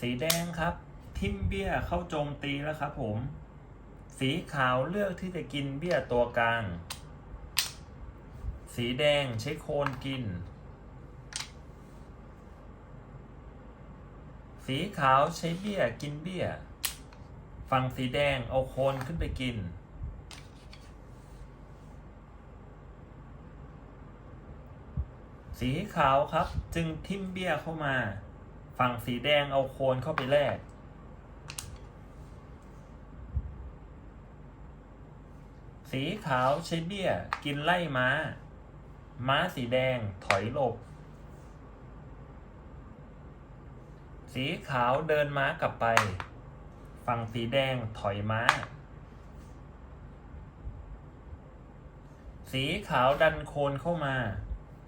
สีแดงครับ ทิมเบี้ยเข้าโจมตีแล้วครับผม สีขาวเลือกที่จะกินเบี้ยตัวกลาง สีแดงใช้โคนกิน สีขาวใช้เบี้ยกินเบี้ย ฝั่งสีแดงเอาโคนขึ้นไปกิน สีขาวครับจึงทิมเบี้ยเข้ามา ฝั่งสีแดงเอาโคนเข้าไปแลกสีขาวใช้เบี้ย กินไล่ม้า ม้าสีแดงถอยหลบ สีขาวเดินม้ากลับไป ฝั่งสีแดงถอยม้า สีขาวดันโคนเข้ามา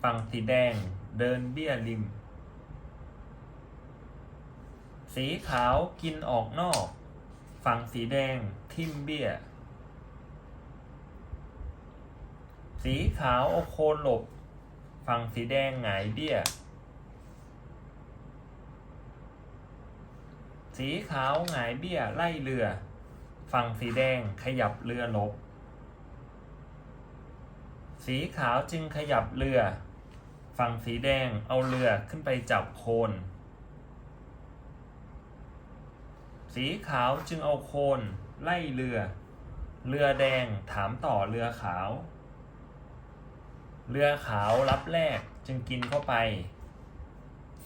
ฝั่งสีแดงเดินเบี้ยริม สีขาวกินออกนอก ฝั่งสีแดงทิมเบี้ย สีขาวเอาโคนหลบ ฝั่งสีแดงหงายเบี้ย สีขาวหงายเบี้ยไล่เรือ ฝั่งสีแดงขยับเรือหลบ สีขาวจึงขยับเรือ ฝั่งสีแดงเอาเรือขึ้นไปจับโคน สีขาวจึงเอาโคนไล่เรือ เรือแดงถามต่อเรือขาว เรือขาวรับแรกจึงกินเข้าไป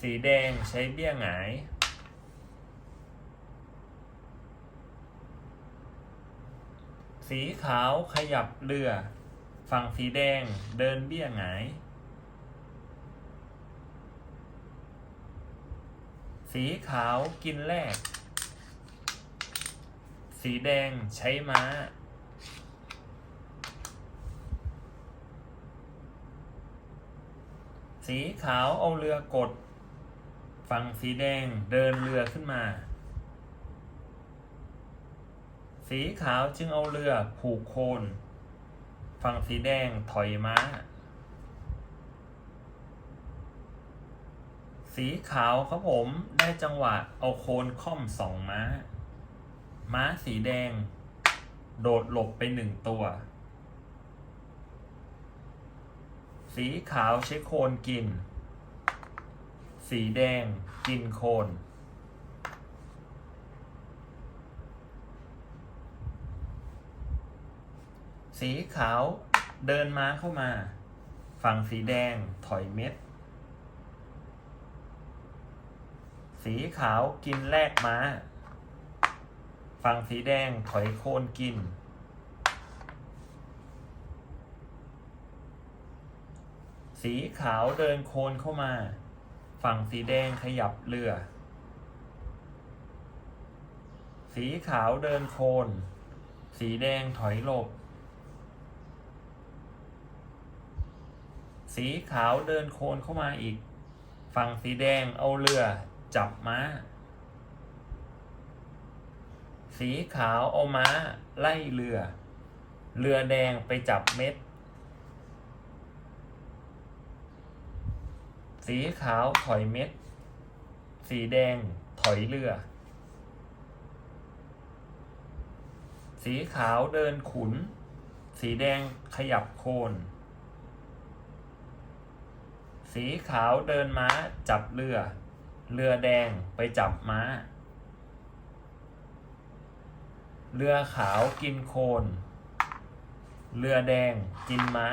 สีแดงใช้เบี้ยหงาย สีขาวขยับเรือ ฝั่งสีแดงเดินเบี้ยหงายสีขาวกินแรก สีแดงใช้ม้า สีขาวเอาเรือกด ฝั่งสีแดงเดินเรือขึ้นมา สีขาวจึงเอาเรือผูกโคน ฝั่งสีแดงถอยม้า สีขาวครับผมได้จังหวะเอาโคนค่อมสองม้า ม้าสีแดง โดดหลบไปหนึ่งตัว สีขาวใช้โคนกิน สีแดงกินโคน สีขาวเดินม้าเข้ามา ฝั่งสีแดงถอยเม็ด สีขาวกินแลกม้า ฝั่งสีแดงถอยโคนกิน สีขาวเดินโคนเข้ามา ฝั่งสีแดงขยับเรือ สีขาวเดินโคน สีแดงถอยหลบ สีขาวเดินโคนเข้ามาอีก ฝั่งสีแดงเอาเรือจับม้า สีขาวเอาม้าไล่เรือ เรือแดงไปจับเม็ด สีขาวถอยเม็ด สีแดงถอยเรือ สีขาวเดินขุน สีแดงขยับโคน สีขาวเดินม้าจับเรือ เรือแดงไปจับม้า เรือขาวกินโคนเรือแดงกินม้า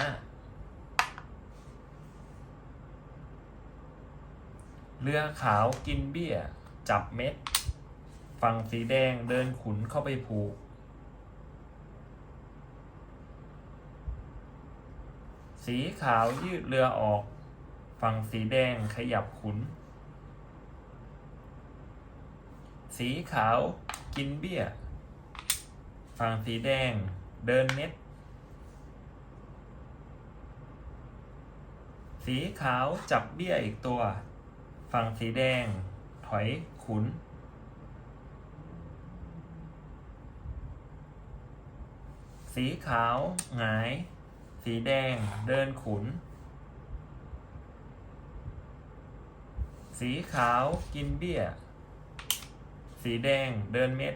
เรือขาวกินเบี้ย จับเม็ด ฝั่งสีแดงเดินขุนเข้าไปผูก สีขาวยืดเรือออก ฝั่งสีแดงขยับขุน สีขาวกินเบี้ย ฝั่งสีแดงเดินเม็ดสีขาวจับเบี้ยอีกตัว ฝั่งสีแดง ถอยขุน สีขาวหงาย สีแดงเดินขุน สีขาวกินเบี้ย สีแดงเดินเม็ด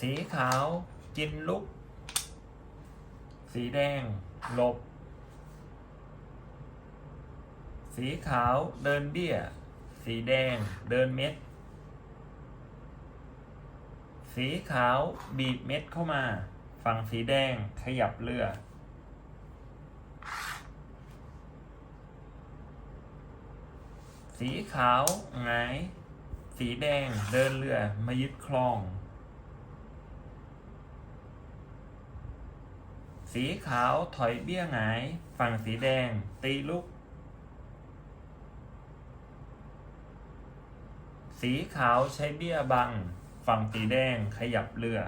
สีขาว กินลุก สีแดง หลบ สีขาวเดินเบี้ย สีแดงเดินเม็ด สีขาวบีบเม็ดเข้ามา ฝั่งสีแดงขยับเรือสีขาวหงาย สีแดงเดินเรือมายึดคลอง สีขาวถอยเบี้ยหงาย ฝั่งสีแดง ตีลุก สีขาวใช้เบี้ยบัง ฝั่งสีแดงขยับเรือ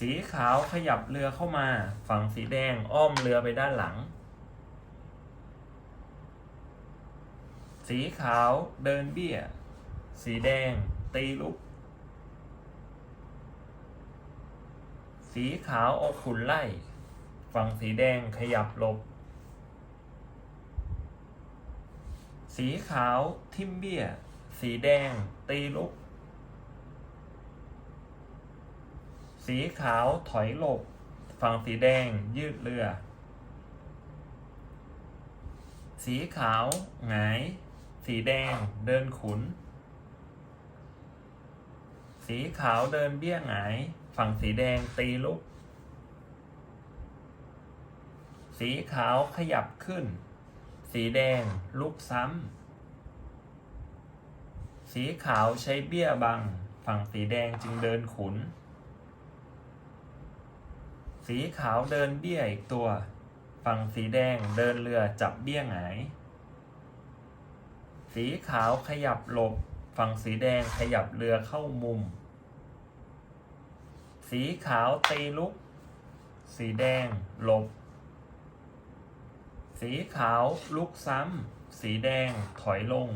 สีขาวขยับเรือเข้ามา ฝั่งสีแดงอ้อมเรือไปด้านหลัง สีขาวเดินเบี้ย สีแดงตีลุก สีขาวอาขุนไล่ ฝั่งสีแดงขยับหลบ สีขาวทิมเบี้ย สีแดงตีลุก สีขาวถอยหลบ ฝั่งสีแดงยืดเรือ สีขาวหงาย สีแดงเดินขุน สีขาวเดินเบี้ยหงาย ฝั่งสีแดงตีลุก สีขาวขยับขึ้น สีแดงลุกซ้ำ สีขาวใช้เบี้ยบัง ฝั่งสีแดงจึงเดินขุน สีขาวเดินเบี้ยอีกตัว ฝั่งสีแดงเดินเรือจับเบี้ยหงาย สีขาวขยับหลบ ฝั่งสีแดงขยับเรือเข้ามุม สีขาวตีลุก สีแดงหลบ สีขาวลุกซ้ำ สีแดงถอยลง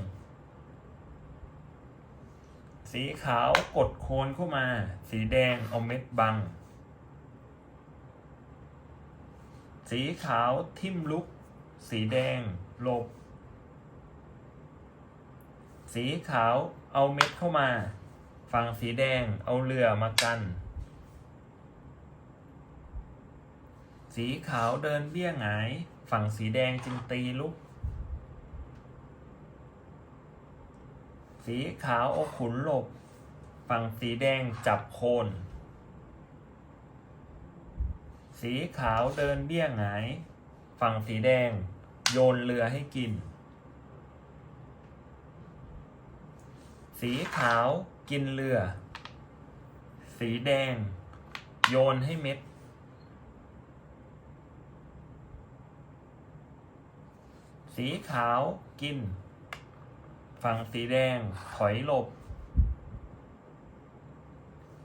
สีขาวกดโคนเข้ามา สีแดงเอาเม็ดบัง สีขาวทิ่มลุก สีแดงหลบ สีขาวเอาเม็ดเข้ามา ฝั่งสีแดงเอาเรือมากัน สีขาวเดินเบี้ยหงาย ฝั่งสีแดงจึงตีลุก สีขาวเอาขุนหลบ ฝั่งสีแดงจับโคน สีขาวเดินเบี้ยหงาย ฝั่งสีแดงโยนเรือให้กิน สีขาวกินเรือ สีแดง โยนให้เม็ด สีขาวกิน ฝั่งสีแดงถอยหลบ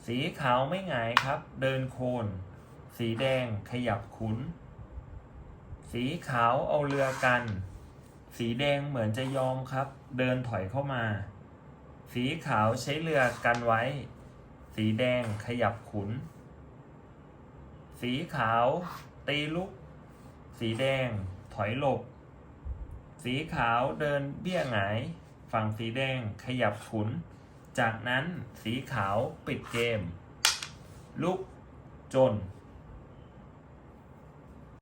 สีขาวไม่หงายครับ เดินโคน สีแดงขยับขุน สีขาวเอาเรือกัน สีแดงเหมือนจะยอมครับ เดินถอยเข้ามา สีขาวใช้เรือกันไว้ สีแดงขยับขุน สีขาวตีลุก สีแดงถอยหลบ สีขาวเดินเบี้ยหงาย ฝั่งสีแดงขยับขุน จากนั้นสีขาวปิดเกม ลุกจน